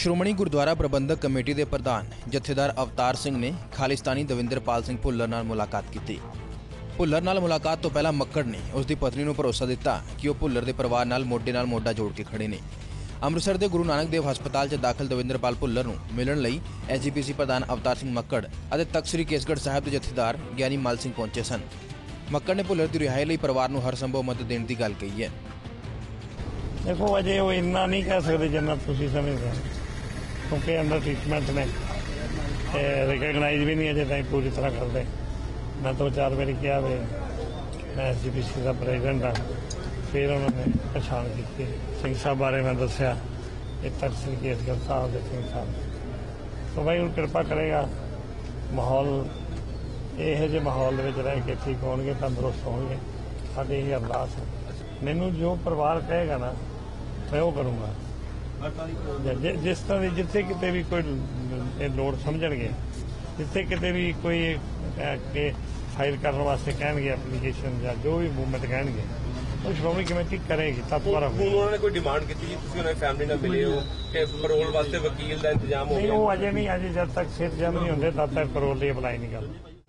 ਸ਼੍ਰੋਮਣੀ ਗੁਰਦੁਆਰਾ ਪ੍ਰਬੰਧਕ committee ਦੇ ਪ੍ਰਧਾਨ ਜਥੇਦਾਰ ਅਵਤਾਰ ਸਿੰਘ ਨੇ ਖਾਲਿਸਤਾਨੀ ਦਵਿੰਦਰਪਾਲ ਸਿੰਘ ਭੁੱਲਰ ਨਾਲ ਮੁਲਾਕਾਤ ਕੀਤੀ। ਭੁੱਲਰ ਨਾਲ ਮੁਲਾਕਾਤ ਤੋਂ ਪਹਿਲਾਂ ਮੱਕੜ ਨੇ ਉਸ ਦੀ ਪਤਨੀ ਨੂੰ ਭਰੋਸਾ ਦਿੱਤਾ ਕਿ ਉਹ ਭੁੱਲਰ ਦੇ ਪਰਿਵਾਰ ਨਾਲ ਮੋਢੇ ਨਾਲ ਮੋਢਾ ਜੋੜ ਕੇ ਖੜੇ ਨੇ। ਅੰਮ੍ਰਿਤਸਰ ਦੇ ਗੁਰੂ ਨਾਨਕ ਦੇਵ ਹਸਪਤਾਲ 'ਚ ਦਾਖਲ ਦਵਿੰਦਰਪਾਲ ਭੁੱਲਰ ਨੂੰ ਮਿਲਣ ਲਈ ਐਸਜੀਪੀਸੀ ਪ੍ਰਧਾਨ ਅਵਤਾਰ ਸਿੰਘ ਮੱਕੜ ਅਤੇ ਤਖਤ ਸ੍ਰੀ ਕੇਸਗੜ੍ਹ ਸਾਹਿਬ ਦੇ ਜਥੇਦਾਰ ਗਿਆਨੀ ਮਾਲ ਸਿੰਘ ਪਹੁੰਚੇ ਸਨ। ਮੱਕੜ ਨੇ ਭੁੱਲਰ ਦੀ ਰਿਹਾਈ ਲਈ ਪਰਿਵਾਰ ਨੂੰ ਹਰ ਸੰਭਵ ਮਦਦ ਦੇਣ ਦੀ ਗੱਲ ਕਹੀ ਹੈ। ਦੇਖੋ, ਅਜੇ ਉਹ ਇੰਨਾ ਨਹੀਂ ਕਹਿ ਸਕਦੇ ਜਿੰਨਾ ਤੁਸੀਂ ਸਮਝਦੇ ਹੋ। ਕਿਉਂਕਿ ਅੰਡਰ ਟ੍ਰੀਟਮੈਂਟ ਨੇ। ਤੇ ਰਿਕਗਨਾਈਜ਼ ਵੀ ਨਹੀਂ ਅਜੇ ਤਾਈਂ ਪੂਰੀ ਤਰ੍ਹਾਂ ਕਰਦੇ। ਮੈਂ ਦੋ ਚਾਰ ਵਾਰੀ ਕਿਹਾ ਵੇ ਮੈਂ ਐਸਜੀਪੀਸੀ ਦਾ ਪ੍ਰੈਜ਼ੀਡੈਂਟ ਹਾਂ। ਫਿਰ ਉਹਨਾਂ ਨੇ ਪਛਾਣ ਕੀਤੀ। ਸਿੰਘ ਸਾਹਿਬ ਬਾਰੇ ਮੈਂ ਦੱਸਿਆ ਇਹ ਤਖਤ ਸ੍ਰੀ ਕੇਸਗੜ੍ਹ ਸਾਹਿਬ ਦੇ ਸਿੰਘ ਸਾਹਿਬ। ਸੋ ਭਾਈ ਹੁਣ ਕਿਰਪਾ ਕਰੇਗਾ। ਮਾਹੌਲ, ਇਹੋ ਜਿਹੇ ਮਾਹੌਲ ਦੇ ਵਿੱਚ ਰਹਿ ਕੇ ਠੀਕ ਹੋਣਗੇ, ਤੰਦਰੁਸਤ ਹੋਣਗੇ। ਸਾਡੀ ਇਹ ਅਰਦਾਸ ਹੈ। ਮੈਨੂੰ ਜੋ ਪਰਿਵਾਰ ਕਹੇਗਾ ਨਾ, ਮੈਂ ਉਹ ਕਰੂੰਗਾ। ਜਿਸ ਤਰ੍ਹਾਂ ਦੀ ਜਿੱਥੇ ਕਿਤੇ ਵੀ ਕੋਈ ਇਹ ਲੋੜ ਸਮਝਣਗੇ ਜਿੱਥੇ ਕਿਤੇ ਵੀ ਕੋਈ ਕਿ ਫਾਈਲ ਕਰਨ ਵਾਸਤੇ ਕਹਿਣਗੇ ਐਪਲੀਕੇਸ਼ਨ ਜਾਂ ਜੋ ਵੀ ਮੂਵਮੈਂਟ ਕਹਿਣਗੇ ਉਹ ਸ਼੍ਰੋਮਣੀ ਕਮੇਟੀ ਕਰੇਗੀ ਤਤਪਰ ਹੁਣ ਉਹਨਾਂ ਨੇ ਕੋਈ ਡਿਮਾਂਡ ਕੀਤੀ ਜੀ? ਤੁਸੀਂ ਉਹਨਾਂ ਦੀ ਫੈਮਿਲੀ ਨਾਲ ਮਿਲੇ ਹੋ ਕਿ ਪਰੋਲ ਵਾਸਤੇ ਵਕੀਲ ਦਾ ਇੰਤਜ਼ਾਮ ਹੋ ਨਹੀਂ ਗਿਆ। ਉਹ ਅਜੇ ਨਹੀਂ ਅਜੇ ਜਦ ਤੱਕ ਸਿਹਤ ਜਮ ਨਹੀਂ ਹੁੰਦੇ ਤਦ ਤੱਕ ਕਰੋਲ ਲਈ ਅਪਲਾਈ ਨਹੀਂ ਕਰਦੇ